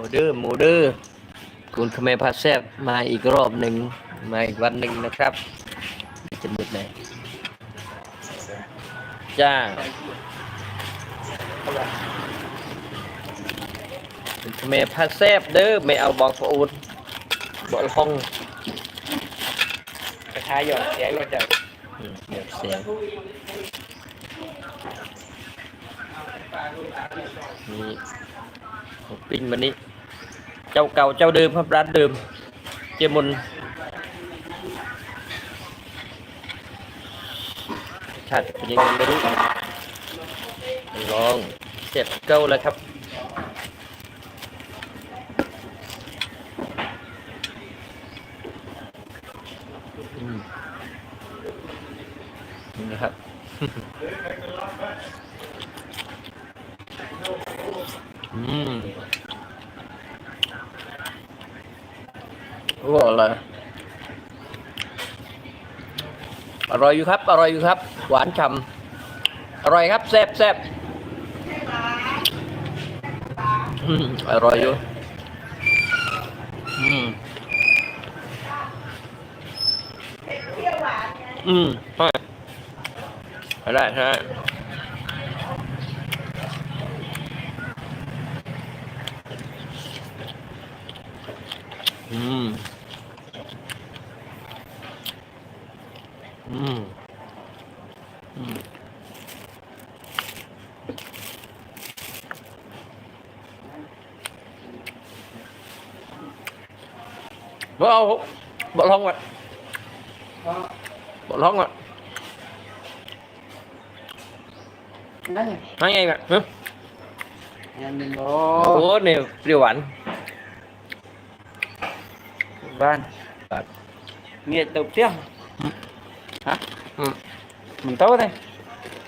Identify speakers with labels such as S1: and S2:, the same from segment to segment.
S1: มูเดอร์มูเดอร์คุณขเมพาแซบมาอีกรอบหนึ่งมาอีกวันหนึ่งนะครับจะมืดเลยจ้าคุณขเมพาแซบเด้อไม่เอาบอกพระอุดบอกห้อง
S2: กระทายหยอดเสียงก็จะ
S1: อืมเดี๋ยวเสียงนี่ปิ้งวันนี้เจ้าเก่าเจ้าเดิมครับร้านเดิม เจมุนชัดเป็นยังไม่รู้ลองเจ็บเก้าแล้วครับอืมนี่นะครับอืม ว่าอะไรอร่อยอยู่ครับ อร่อยอยู่ครับ หวานฉ่ำอร่อยครับแซ่บแซ่บอืมอร่อยอยู่อืมอืมใช่ได้ใช่อืม Bỏ không? Bỏ không ạ.
S2: Bỏ không ạ.
S1: Nói ngay bạn.
S2: Hả? Ủa nè, điều ảnh. Vâng. Van. Nghe tục tiên.
S1: Hả? Ừ.
S2: Mình tốt đây.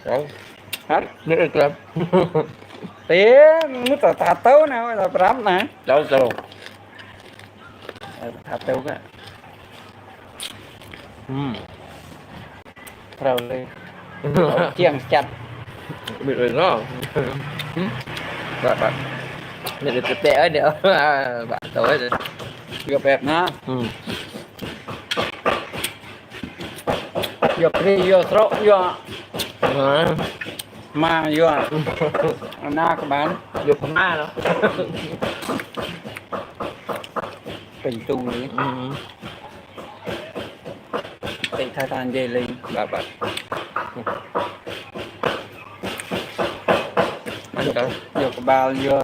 S1: Đấy. Hết, nước được
S2: lắm. Tiếng, nước tạt tấu nào, là bám nè.
S1: Đâu rồi. าเจ้า
S2: thà tấu cái
S1: อืม
S2: rồi lên chiang chặt
S1: bị rồi nó bạn bạn này được tệ ấy nữa À, bạn tối rồi
S2: gặp đẹp nè
S1: ừ.
S2: gặp đi vô throat vô
S1: Đó.
S2: mà vô na các bạn
S1: Dục ma đó
S2: pentuli mm.
S1: bà dapat anh cả
S2: vô cái bao vô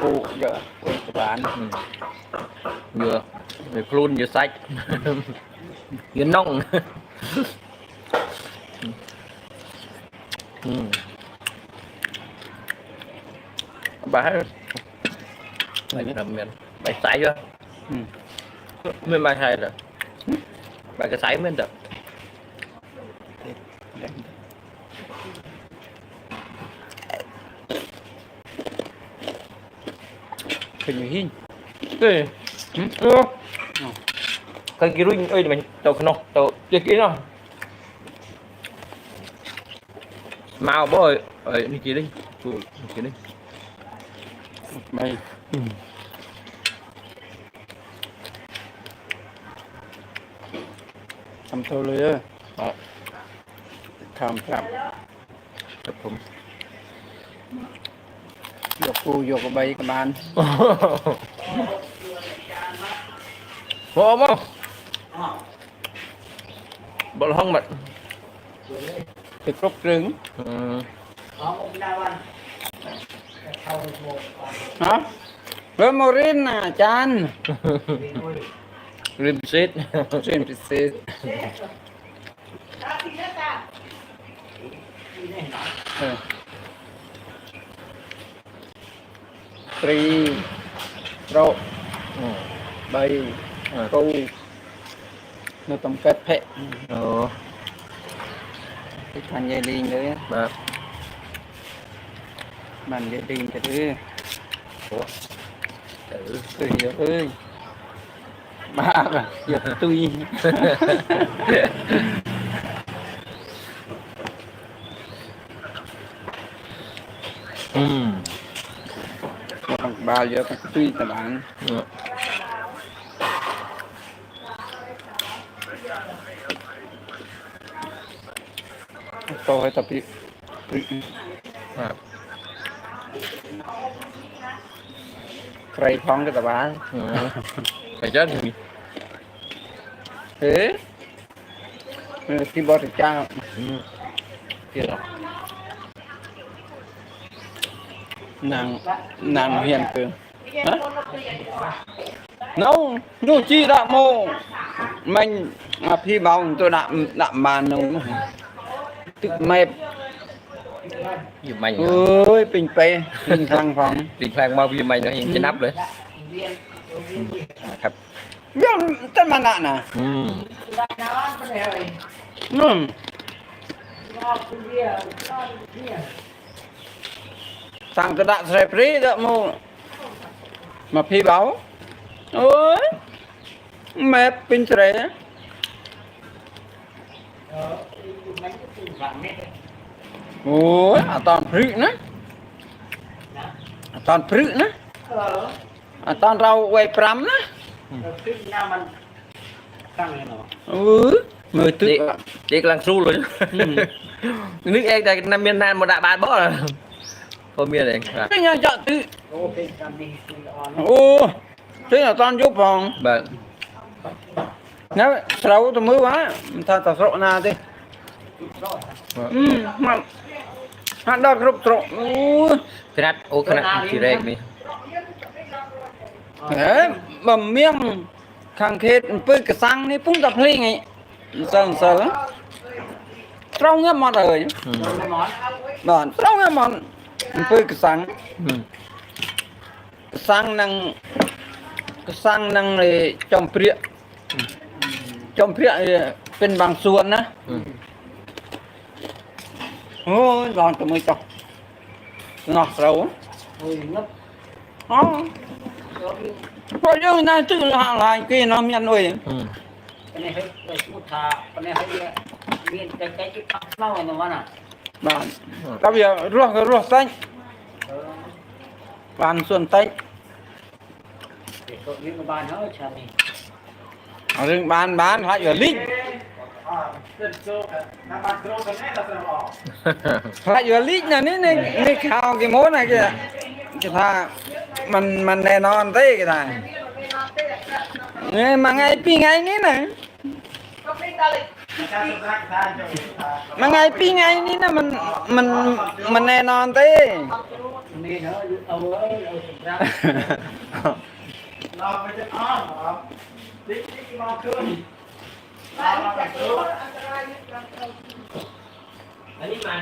S2: phụ vô quay cái
S1: bán? Vừa vừa luôn vừa sạch vừa nong, bà hết làm miền bài sai chưa mình mang hai rồi. Bạn cái sấy mình được.
S2: Hình hình
S1: cái cái ruin ơi ừ. ờ. mình tàu không? Tàu kia kia nó mau bơi ơi. Đi. Kia đi kia đi.
S2: Mày.
S1: Ừ.
S2: ทำโทรเลยเด้อ
S1: Đó.
S2: ทำครับ
S1: Chụp ผม
S2: ยกกูยกกระใบกระบาล
S1: Vô không? Bộ là không mệt
S2: ไปครบครึ่ง
S1: ừ.
S2: ฮะเริ่มโมรินน่ะอาจารย์
S1: Ribset. Ribset.
S2: Tri. Rộ. Bay. Ru. Nó tổng kết phệ. Ờ. Cái thành dây liền đấy. Bà.
S1: Mình
S2: dây liền
S1: cái
S2: thứ. Ủa. Tử. Tử ơi. បើអត់យក
S1: ទុ
S2: យអឺបាយយកទុយតបានតោះ
S1: ឲ្យ
S2: តាពីបាទក្រៃផងក៏ត
S1: បាន
S2: Ragione. Eh? Si bota rồi, ừ, Nàng nàng hiền cơ. Hả? Nâu, dù chi đã
S1: mô
S2: mình mà phi bóng tôi đạm đạm bàn nông
S1: tự mệt, dùm
S2: mày ơi bình
S1: phê bình thang
S2: phòng bình phang mau dùm
S1: mày nó hiện trên nắp đấy อไปเจ้าหนึ่ง
S2: thế khi bỏ được cha
S1: อืมเกี่ยวหรอ
S2: nàng nàng hiền cường hả nấu nấu chi đã mô mình mà khi bao tôi đạm đạm bàn nấu tức mẹp
S1: อยู่ไม่
S2: ơi bình pe bình thăng phòng
S1: ติดแพงมาอยู่ไม่เนาะยังจะนับเลยครับ
S2: biết tên mà nạ nè
S1: อืม
S2: ừ. sang cái đạn xe pri đó mô mà phi báo ôi mẹp bình tre ôi à toàn pri nữa à toàn pri nữa à toàn rau quay pram nữa ừ mười tự
S1: เด็กเด็กกำลังสู้เลย
S2: อืม
S1: นึกเองแต่นำเมียนนานหมดอะบาทบ่ล่ะพอเมียเองครับ
S2: cái nhà chợ tự ô thế là toàn giúp phòng
S1: แบบ
S2: nếu sầu tôi mới quá ta ta sọ na đi ừ mà hắn đã group sọ ừ
S1: ขนาดโอ้ขนาดทีแรกนี่
S2: thế bầm miếng khang khét bơi cái sang này cũng tập lên ngay sơn sờ trong cái món rồi
S1: อืม
S2: đoạn trong cái món bơi cái sang
S1: อืม
S2: cái sang năng cái sang năng này trong priệ trong priệ thìเป็นบางส่วนนะ
S1: อืม
S2: โอ้ยร้อนตัวมือจ้ะนอกเราอ๋อพอเรื่องนั้นตื้อ Rồi ông này tự hàng lại kia nó miền nổi.
S1: Ừ. Cái
S3: này hết chút thà, cái này hết ờ, miền cái cái chút thà lâu rồi mà nè.
S2: Bạn, bây giờ ruộng cái ruộng xanh. Bạn xuân tay. Ờ, ở rừng bán bán hãy ở lít. Hãy ở lít nè, nên khao
S3: cái mối này kìa. Cái thà nữa chả này
S2: เอาเรื่องบ้านบ้านหาอยู่ลิงหาอยู่ลิงนะนี่นี่นี่ข่าวกี่โมงนะกี่กี่ท่ามันมันแน่นอนเต้กี่ท่าเนี่ยมาไงปีไงนี่นะ mà ngày pi ngày ní là mình mình mình nè non thế
S3: nên nó ông ơi ông ra อันนี้มัน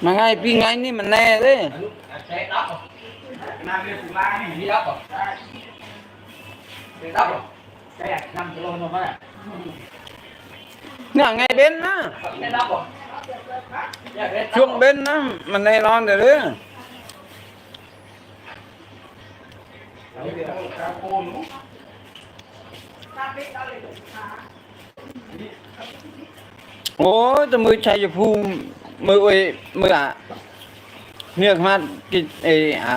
S2: mà ngày pi ngày ní
S3: นั่งเรียกสุรานี่นี่รับป่ะรับป่ะแค่นั่งจะลงนมอะเนี่
S2: ยไงเบนนะช่วงเบนนะมันใน
S3: ร้อนเดี๋ยวเรื่องโอ้
S2: จะมือชัยภูมมือเอ้ยมืออะเนี่ยมัากินไอ้ยอะ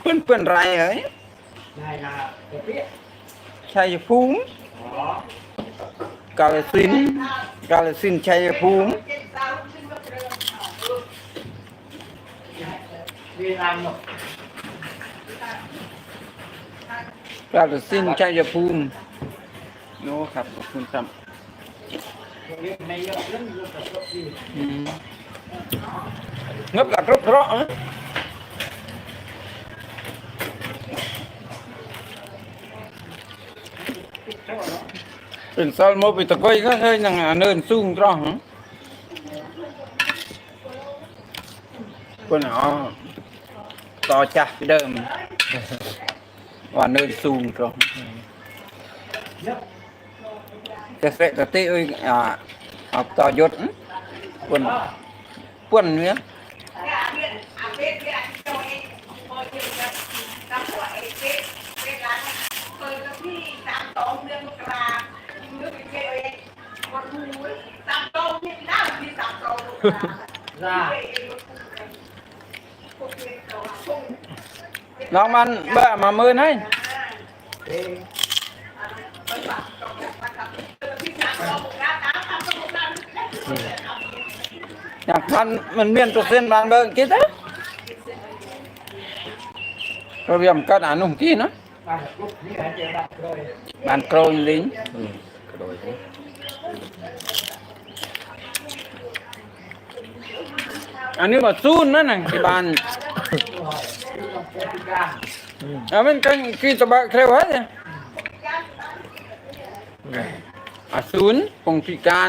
S2: เพื่อนเพื่อนไรเหรอ
S3: ได้ละเดี๋ยวพี่
S2: ชัยภูมิ
S3: อ๋อกา
S2: ลสินธุ์กาลสินธุ์ชัยภูมิ
S3: มีรำหมด
S2: กาลสินธุ์ชัยภูมิโน้ครับขอบคุณครับ
S3: ไม่เยอะเรื่องเยอะแต่ก็ดี
S2: อืม ngấp là rất rõ á ពេលសល់មកពីតកុយក៏ឃើញនឹងអានឿនស៊ូងត្រោះប៉ុណ្ណោះតចាស់ពីដើមអានឿនស៊ូងត្រោះចេះសេតតិអុយអាអបតយុទ្ធប៉ុនប៉ុនវា นเนี้ย
S3: ra
S2: น้องมันเบะมามือให้ อยากพันมันเมียนตัวเส้นบานเบิ่งคิดนะเราเรียมกันอ่านนุ่มกี้เนาะ
S3: ba lúc như là chơi đặt rồi
S2: บานโกรยลิง
S1: อืมกระ โดดนี่
S2: อันนี้บ่ซูนนั่นน่ะที่บ้าน
S3: chơi đi ra
S2: เอามันกันกี่ตะบะเคลวะเนี่ยอ่ะศูนย์คงพิกา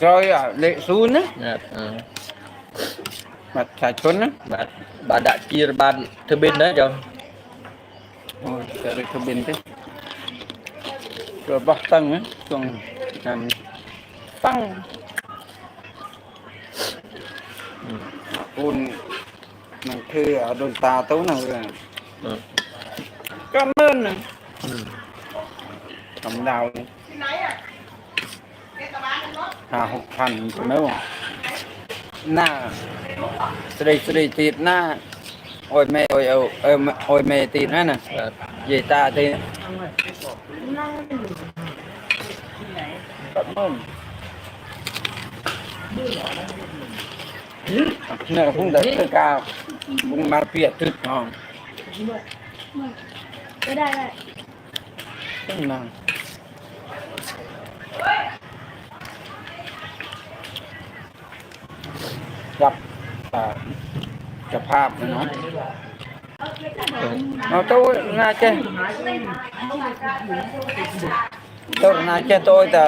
S1: rồi
S2: à lệ
S1: dạ,
S2: ừ. xuân á. Mặt xài chốn á.
S1: Bà bà đã chia ban thư bên đấy
S2: rồi. Ôi trời thư bên thế. Rồi bắt tăng á còn làm tăng. Ôn nàng thư ở đồn ta tấu nào rồi.
S1: Ừ.
S2: cảm ơn
S1: ừ.
S2: cầm đào. này. ห้าหกพันใช่ไหมวะหน้าสตรีสตรีตีดหน้าโอ้ยแม่โอ้ยเอาเออโอ้ยแม่ตีดนั่นน่ะ
S1: Dạ.
S2: ยายตาตีก็เนิ่นเนี่ยพุ่งแต่คือกาวพุ่งมาเปียกทึดห้อง
S4: ก็ได้ได้
S2: ขึ้นมา จับอ่าจะภาพนะเนาะเอาตัวน่าจะตัวน่าจะตัวแต่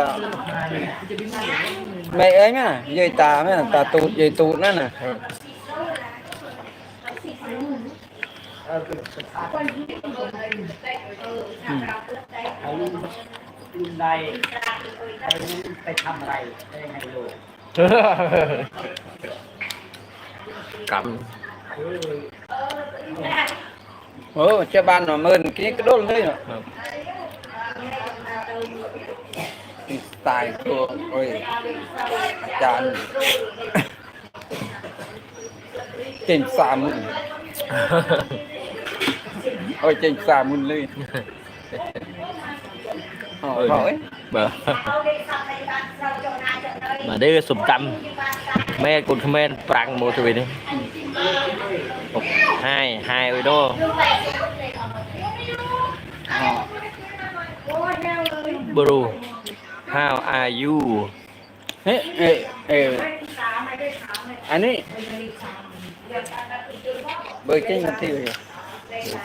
S2: ไม่เอ้ยมั้ยายตาไหมน่ะตาตูดยายตูดนั่นน่ะ
S3: ไอ้รุ่นรุ่นใดไอ้รุ่นไปทำอะไรได้ไงลูก
S1: cầm
S2: โอ้เจ้าบ้านหน่อเมินกี้ก็โดนเลยเนาะ
S1: Ừ.
S2: สไตล์ตัวโอ้ยอาจารย์เก่งสามหมื่นโอ้ยเก่งสามหมื่นเลยโอ้ย โอ้ย
S1: Bờ. mà đây là sụp tâm mẹ con comment prang một thứ đi một hai hai ơi đô bro how are you
S2: เฮ้ยเอ้ยเอ้ยอันนี้เบอร์เก่งกันที่เลย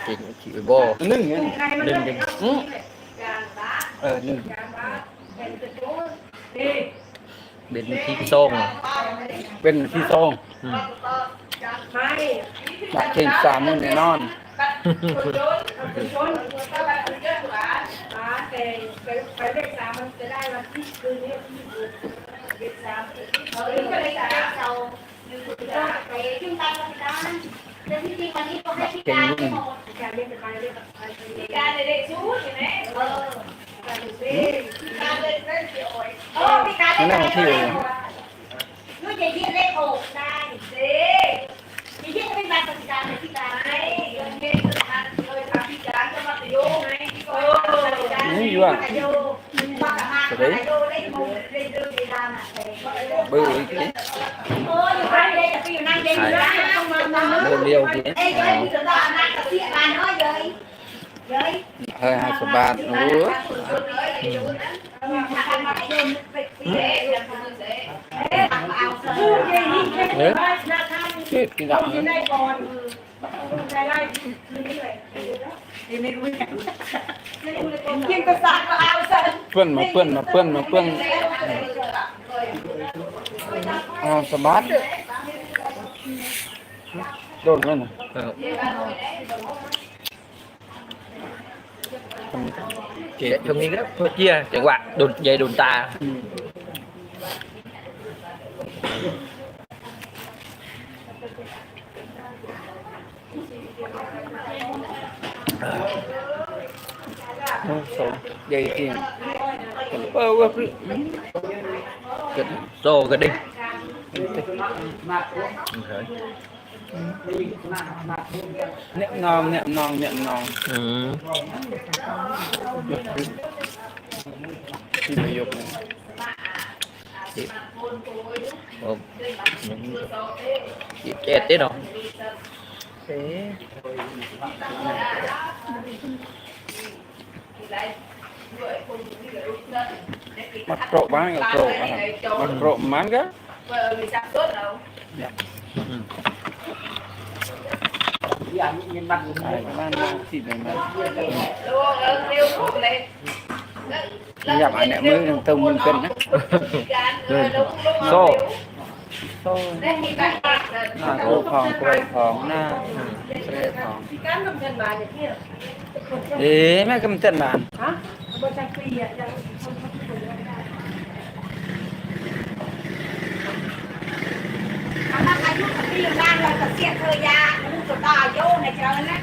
S1: chị chị với bò
S2: หนึ่งเนี่ย
S1: đừng đừng
S2: อืม เออหนึ่ง
S1: bên thi sông
S2: เป็นที่สอง
S1: ừ.
S2: อยากเก่งสามหมื่นแน่นอน
S4: ไปเลขสามมั นจะได้วันที่คืนนี้เลขสามเอาเลขสามเราไปขึ้นไปวันนั้นแต่ที่จริงวันนี้ก็ให้พี่การไปหมดการเรียนไปเรียนไปการเด็กชู้ใช่ไหมเออการเด็กการเด็กเล่นเสียอ่อยเออพี่การ
S2: นั่นแหละที่เลย
S4: รู้จะยื่นเลขหกได้เด้มีที่เป็นบัตรประจำในที่การไงเงินเดือนประจำเลยทำที่การก็มาติโยงไงเออ
S2: นี่อยู่อ่ะ
S4: Đấy.
S2: เบอร์อีกที
S1: Bơ liêu thì
S2: เฮ้ยห้าสิบบาทโอ้ยเฮ้ยกินดับเลย
S5: ยิง ហើយ50បាតរួចគេគេ
S6: ដាក់គេទៅសាក់ក៏អោសិនពឿនមកពឿនមកពឿនមកពឿនអោសបាត់ដូនហ្នឹង chị thường nghiên
S1: rất thôi chia chạy quạt, đồn dây đồn ta ừ. dây kia sô cái đinh. เจียจังหวะโดนใหญ่โดนตา
S6: โอ้โหใหญ่จริงเออเว่าพี่
S1: โซ่กันดิ
S6: เน็บนองเน็บนองเน็บนอง
S1: อืม
S6: ที่ประโยคนึง
S1: โอ้เจ็ดเด้เนาะ
S6: เอ๊ะมัดโกรบ้างกับโกรบ้างมัดโกรมันก็
S2: อย่างเงินบัตร
S6: ใช่บ้านเราที่ไหนมาอยากอ่านเนี่ยมือทางตรงมือกันนะ
S1: โซ่
S6: โซ่หน้าโกของเกรของหน้าเกรของ
S5: การทำเงินม dập anh em mới
S6: thông minh cân á. So so là cô phòng cô phòng
S5: na. Ê, mẹ cầm chân bạn. Hả? อายุของพี่อยู่บ้านเราจะเสียเธอยาลูกจะตายโยในเจ้านะ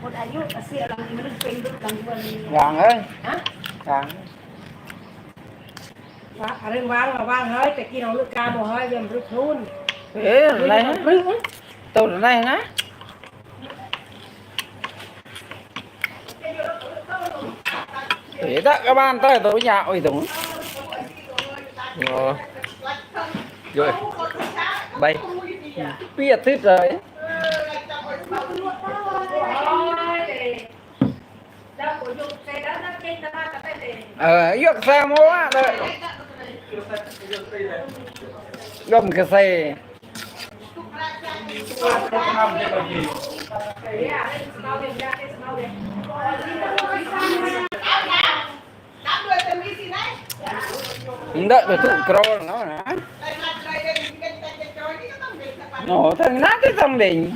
S5: คนอายุจะเสียเราไม่รู้เป็นรู้กันวันนี้
S6: วางเอ้ย
S5: ฮะ
S6: วาง
S5: ว่าเรื่องว่างมาว่างเฮ้ยแต่กินเอาลูกกาบ่เฮ้ยเรื่องรุ่ทุน
S6: เอ๊ะอะไรนะ
S5: รึ่ง
S6: ตัวอะไรนะเอ๊ะถ้าcác bạn tới tôi nhà ôi đúng
S1: โอ้ยอยใบ
S6: biết thích rồi
S5: แล้วก็ยุบเสร็จแล้วนั่งกิ rồi. Bay. Biết thích rồi.
S6: Ờ giọt xe mua đấy gom cái xe. Đợi phải thụ cro nó hả Ồ, thằng nát cái xong đỉnh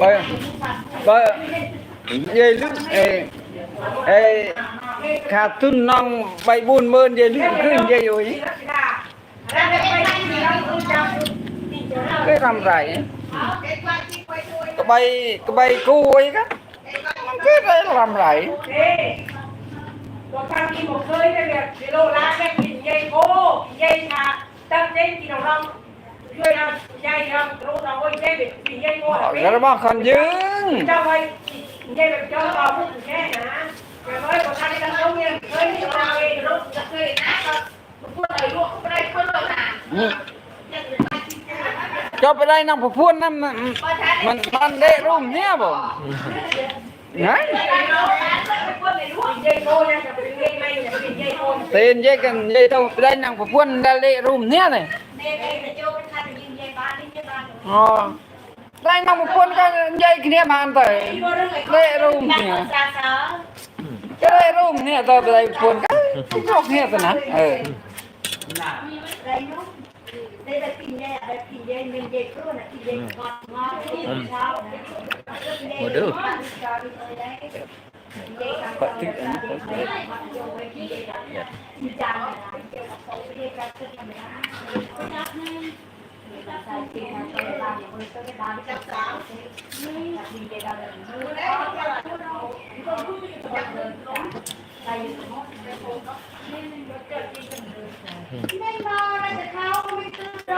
S6: Bây, bây, dây lúc, ê, ê, khá tun nong bay buôn mơn dây lúc cứ dây rồi. Cái làm rải ấy cái bay cái bay cua á
S5: nó cứ thế làm lại ờ,
S6: rất là bao khăn dưng
S5: Ừ. เจ้ไป
S6: ไล่นางผู้พูนนั่นมันมันมันได้ร่มเนี่ยบ่
S5: ไงเต้
S6: นเยกันเยเท่าไปไล่นางผู้พูนได้เละร่มเนี่ยเลย
S5: อ๋
S6: อไล่นางผู้พูนก็เยกันเนี่ยมันแต่เละร่มเนี่ยก็ได้ร่มเนี่ยต่อ
S5: ไปไล่ผู้พูนก็ชอบเนี่ยสินะเออ
S1: Waduh.
S6: Pak Tik ini Ya. Hmm.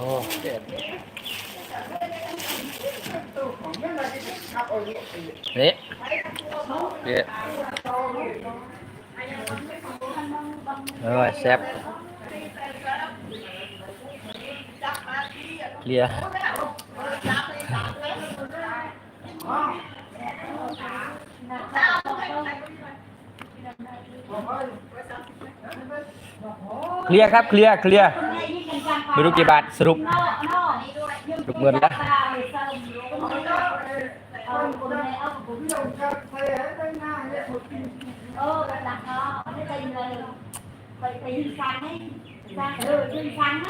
S5: นไปแล้ว
S4: แซ่บนี่เนี่ยเออแซ่บเคลียร์เคลียร์ครับ เคลียร์ เคลียร์ ไม่รู้กี่บาทสรุป สรุปเงินแล้ว
S5: เออระดับเขาไม่ได้เลยไปไปยิงช้างให้ช้างเออยิงช้างน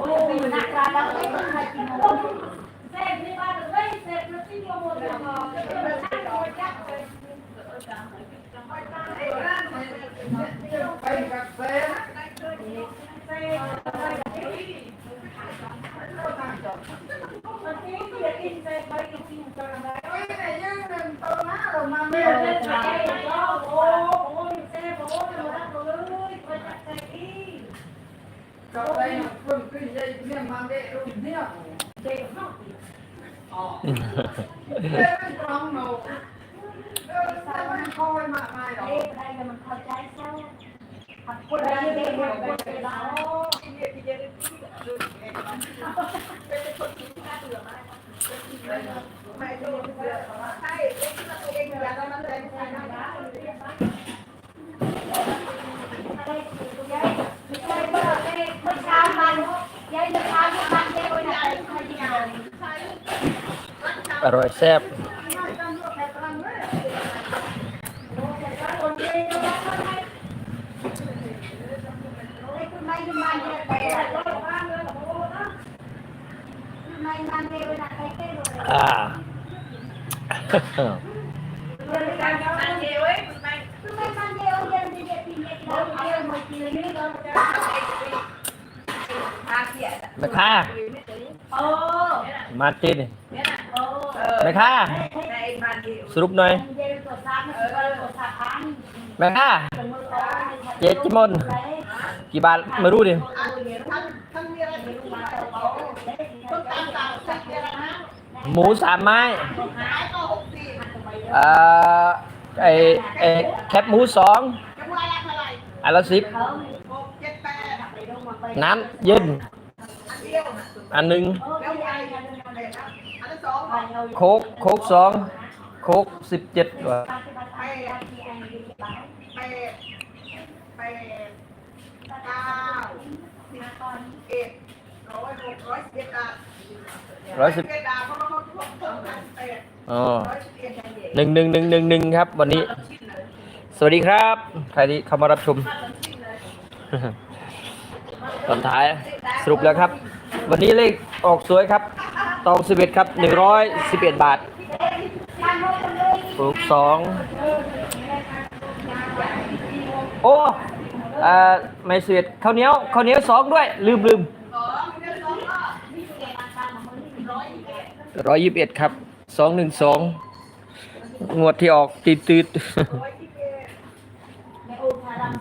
S5: ะเรียกคนนี้ ไปต่อบ้านจับต่อขึ้นขึ้นจับตี
S4: เราดื้อไมคะลงมาทีแอร่อยแซ่บ อ่า แม่ค้ามาตินแม่ค้าสรุปหน่อยแม่ค้าเจ๊จิมนกี่บาทไม่รู้ดิหมูสามไม้เอ่อไอไอแคบหมูสองอันละสิบ น้ำเย็น อันหนึ่งโคกโคกสองโคกสิบเจ็ดว่ะ
S6: ไปเก้าสิบเอ็ดร้อยหกร้อยสิบเอ็ดบาท
S4: ร้อยสิบ
S6: เอ็ดบาทเพราะว่าเขาทุกคนพันแปด
S4: อ๋อ
S6: ร้อยสิบเอ็ด
S4: หนึ่งหนึ่งหนึ่งหนึ่งหนึ่งครับ วันนี้ สวัสดีครับ ใครที่เข้ามารับชม ตอนท้ายสรุปแล้วครับ วันนี้เลขออกสวยครับตองสิบเอ็ดครับหนึ่งร้อยสิบเอ็ดบาทปลูกสองโอ้เอ่อไม่สิบเอ็ดข้าวเหนียวข้าวเหนียวสองด้วย ลืมลืมร้อยยี่สิบเอ็ดครับสองหนึ่งสองงวดที่ออกตีดตีด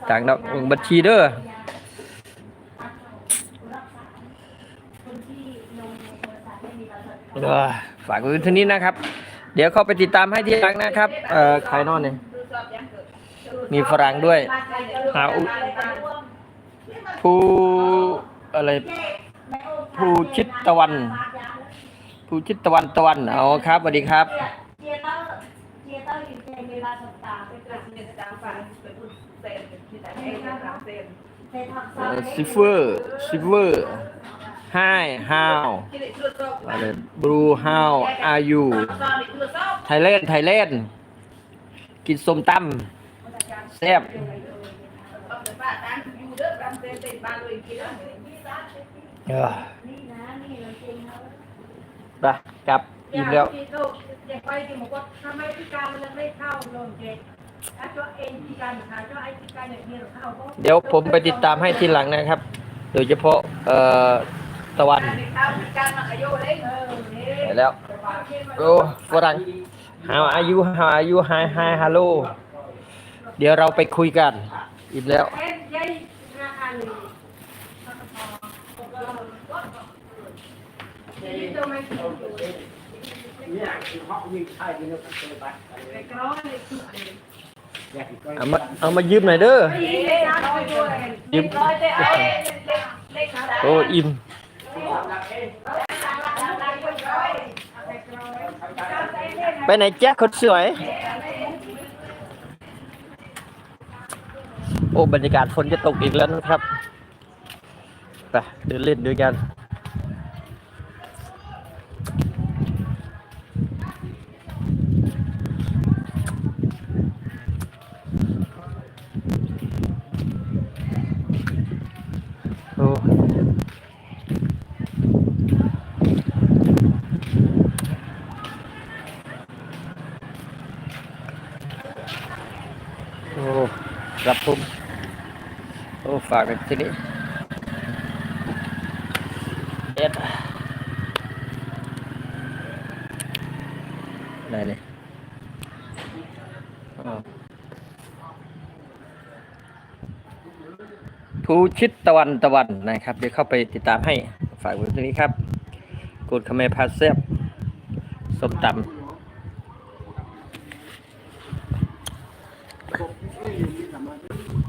S4: ต่างดอกบัญชีเด้อ เออฝากไว้เท่านี้นะครับ เดี๋ยวเข้าไปติดตามให้ที่หลังนะครับเอ่อใครนอนเนี่ยมีฝรั่งด้วยหาผู้อะไรผู้ชิดตะวัน ผู้ชิดตะวันตะวันเอาครับสวัสดีครับ
S5: ซิ
S4: ฟเวอร์ซิฟเวอร์ ไฮฮาวอะไรบลูฮาวอายูไทยแลนด์ไทยแลนด์กินส้มตำแซ่บเออ
S5: นี่นะนี่เราจริงนะ
S4: ไปกลับอิ่มแล้ว
S1: เด็กไปที่บอกว่าทำไมพิการมันยังไม่เข้าลงเด็กถ้าเจ้าเองพิการหาเจ้าไอ้พิการอย่างเดียว
S4: เดี๋ยวผมไปติดตามให้ทีหลังนะครับ โดยเฉพาะเอ่อ
S1: ตะวัน
S6: การมาขยโยเลย
S5: เออนี่
S1: ไปแล้วโอ้ฝรั่ง How are you How are you Hi Hi Hello เดี๋ยวเราไปคุยกันอีกแล้ว
S5: เอ็นยัยธนาคารนี่นี่ตัวไม่ถูก
S3: เนี่ยคือเขาวิ่งใช่ที่เราเคยไป
S5: ไอ้กร้อยนี่คือ
S3: อยากอีกก็
S1: เอามาเอามายืมหน่อยเด้อ
S5: ไม่ยิงเลยนะไปด้วย
S1: ยืม
S6: ร้อยได้ไอ้เล็กสาม
S1: โอ้อิ่ม ไปไหนแจ๊คคนสวย โอ้ บรรยากาศฝนจะตกอีกแล้วนะครับ ไปเดินเล่นด้วยกัน โอ้โอ้ รับผมโอ้ฝากกันที่นี่เอ็ดได้เลยอ้าวภูชิตตะวันตะวันนะครับ เดี๋ยวเข้าไปติดตามให้ ฝากไว้ตรงนี้ครับกูดคาเมพาเซฟส้มตำ